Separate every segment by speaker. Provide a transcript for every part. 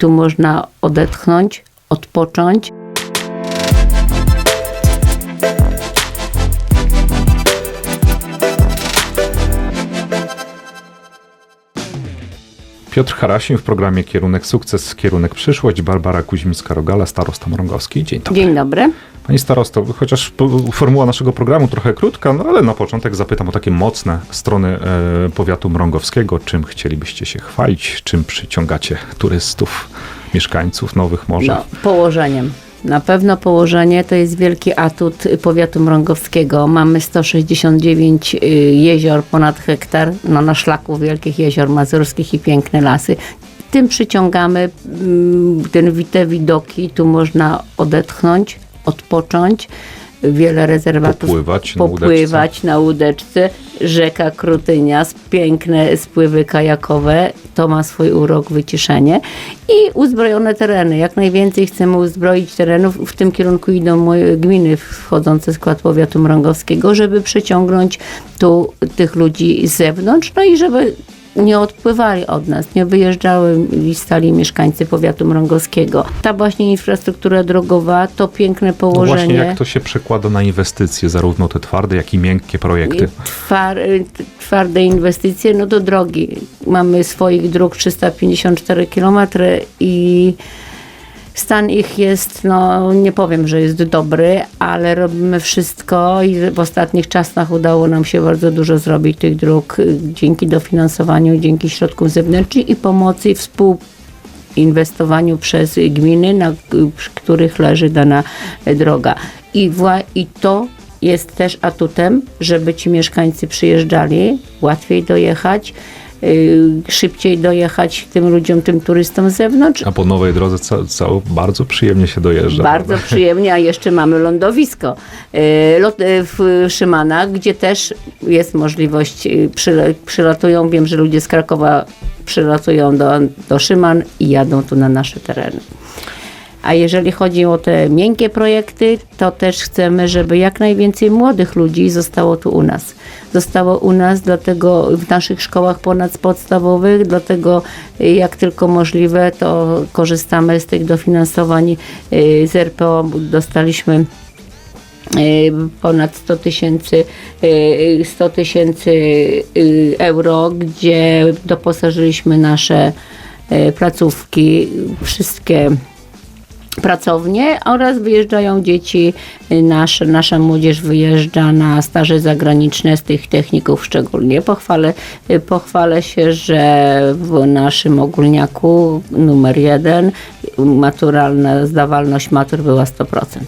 Speaker 1: tu można odetchnąć, odpocząć.
Speaker 2: Piotr Harasin w programie Kierunek Sukces, Kierunek Przyszłość, Barbara Kuźmińska-Rogala, starosta Mrągowski. Dzień dobry.
Speaker 1: Dzień dobry.
Speaker 2: Pani starosto, chociaż formuła naszego programu trochę krótka, no ale na początek zapytam o takie mocne strony e, powiatu mrągowskiego. Czym chcielibyście się chwalić? Czym przyciągacie turystów, mieszkańców nowych może?
Speaker 1: No, położeniem. Na pewno położenie to jest wielki atut powiatu mrągowskiego. Mamy 169 y, jezior, ponad hektar, no na szlaku wielkich jezior mazurskich i piękne lasy. Tym przyciągamy mm, ten, te widoki, tu można odetchnąć, odpocząć. Wiele rezerwatów.
Speaker 2: Popływać na łódeczce.
Speaker 1: popływać na łódeczce. Rzeka Krutynia, piękne spływy kajakowe, to ma swój urok, wyciszenie. I uzbrojone tereny. Jak najwięcej chcemy uzbroić terenów. W tym kierunku idą moje gminy wchodzące w skład powiatu mrągowskiego, żeby przyciągnąć tu tych ludzi z zewnątrz, no i żeby nie odpływali od nas, nie wyjeżdżały i stali mieszkańcy powiatu mrągowskiego. Ta właśnie infrastruktura drogowa, to piękne
Speaker 2: No
Speaker 1: położenie.
Speaker 2: właśnie, jak to się przekłada na inwestycje, zarówno te twarde, jak i miękkie projekty?
Speaker 1: Twar, twarde inwestycje, no do drogi. Mamy swoich dróg 354 km i stan ich jest, no nie powiem, że jest dobry, ale robimy wszystko i w ostatnich czasach udało nam się bardzo dużo zrobić tych dróg y, dzięki dofinansowaniu, dzięki środkom zewnętrznym i pomocy i współinwestowaniu przez gminy, na przy których leży dana e, droga. I, wła- I to jest też atutem, żeby ci mieszkańcy przyjeżdżali, łatwiej dojechać, y, szybciej dojechać tym ludziom, tym turystom z zewnątrz.
Speaker 2: A po nowej drodze ca, ca, bardzo przyjemnie się dojeżdża.
Speaker 1: Bardzo
Speaker 2: prawda?
Speaker 1: przyjemnie, a jeszcze mamy lądowisko y, y, w Szymanach, gdzie też jest możliwość, y, przylatują, wiem, że ludzie z Krakowa przylatują do, do Szyman i jadą tu na nasze tereny. A jeżeli chodzi o te miękkie projekty, to też chcemy, żeby jak najwięcej młodych ludzi zostało tu u nas. Zostało u nas, dlatego w naszych szkołach ponadpodstawowych, dlatego y, jak tylko możliwe, to korzystamy z tych dofinansowań y, z RPO. Dostaliśmy y, ponad 100 tysięcy y, 100 tysięcy euro, gdzie doposażyliśmy nasze placówki, wszystkie pracownie oraz wyjeżdżają dzieci, y, nasze, nasza młodzież wyjeżdża na staże zagraniczne z tych techników szczególnie. Pochwalę, y, pochwalę się, że w naszym ogólniaku numer jeden maturalna zdawalność matur była 100%.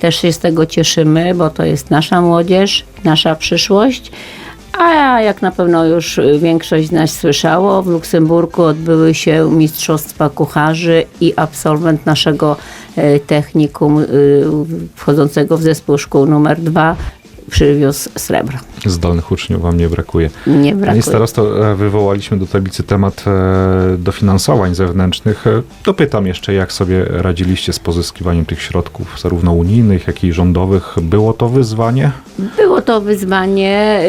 Speaker 1: Też się z tego cieszymy, bo to jest nasza młodzież, nasza przyszłość. A jak na pewno już większość z nas słyszało, w Luksemburgu odbyły się Mistrzostwa Kucharzy i absolwent naszego e, technikum e, wchodzącego w zespół szkół numer dwa przywiózł srebro.
Speaker 2: Zdolnych uczniów wam nie brakuje.
Speaker 1: Nie brakuje.
Speaker 2: starosto, e, wywołaliśmy do tablicy temat e, dofinansowań zewnętrznych. Dopytam jeszcze, jak sobie radziliście z pozyskiwaniem tych środków, zarówno unijnych, jak i rządowych. Było to wyzwanie?
Speaker 1: Było to wyzwanie.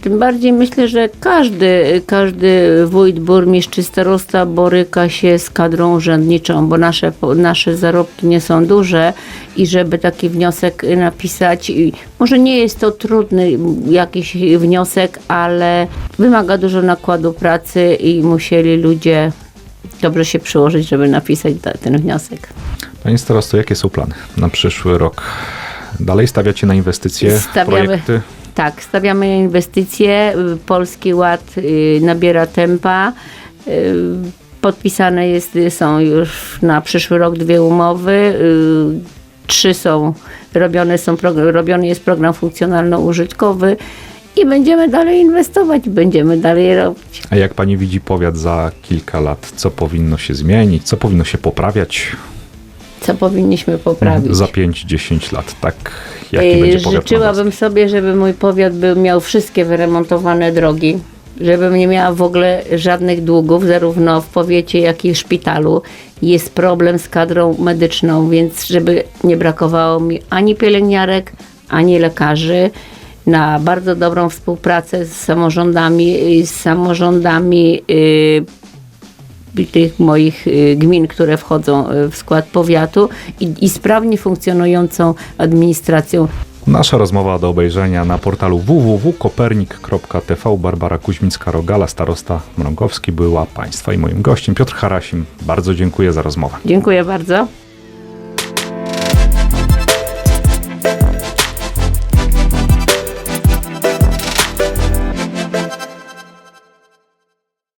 Speaker 1: Tym bardziej myślę, że każdy, każdy wójt, burmistrz czy starosta boryka się z kadrą urzędniczą, bo nasze, nasze zarobki nie są duże i żeby taki wniosek napisać, może nie jest to trudny jakiś wniosek, ale wymaga dużo nakładu pracy i musieli ludzie dobrze się przyłożyć, żeby napisać ten wniosek.
Speaker 2: Pani starosto, jakie są plany na przyszły rok? Dalej stawiacie na inwestycje,
Speaker 1: Stawiamy.
Speaker 2: projekty?
Speaker 1: Tak, stawiamy inwestycje. y, Polski Ład y, nabiera tempa. Y, Podpisane jest, są już na przyszły rok dwie umowy. Trzy są robione, są, robiony jest program funkcjonalno-użytkowy i będziemy dalej inwestować, będziemy dalej robić.
Speaker 2: A jak pani widzi powiat za kilka lat? Co powinno się zmienić? Co powinno się poprawiać
Speaker 1: Co powinniśmy poprawić?
Speaker 2: za 5-10 lat? Tak, jaki
Speaker 1: Yy,
Speaker 2: będzie powiat
Speaker 1: Życzyłabym sobie, żeby mój powiat był, miał wszystkie wyremontowane drogi, żebym nie miała w ogóle żadnych długów, zarówno w powiecie, jak i w szpitalu. Jest problem z kadrą medyczną, więc żeby nie brakowało mi ani pielęgniarek, ani lekarzy. Na bardzo dobrą współpracę z samorządami, z samorządami yy, tych moich y, gmin, które wchodzą y, w skład powiatu i, i sprawnie funkcjonującą administracją.
Speaker 2: Nasza rozmowa do obejrzenia na portalu www.kopernik.tv. Barbara Kuźmińska-Rogala, starosta Mrągowski, była Państwa i moim gościem. Piotr Harasim, bardzo dziękuję za rozmowę.
Speaker 1: Dziękuję bardzo.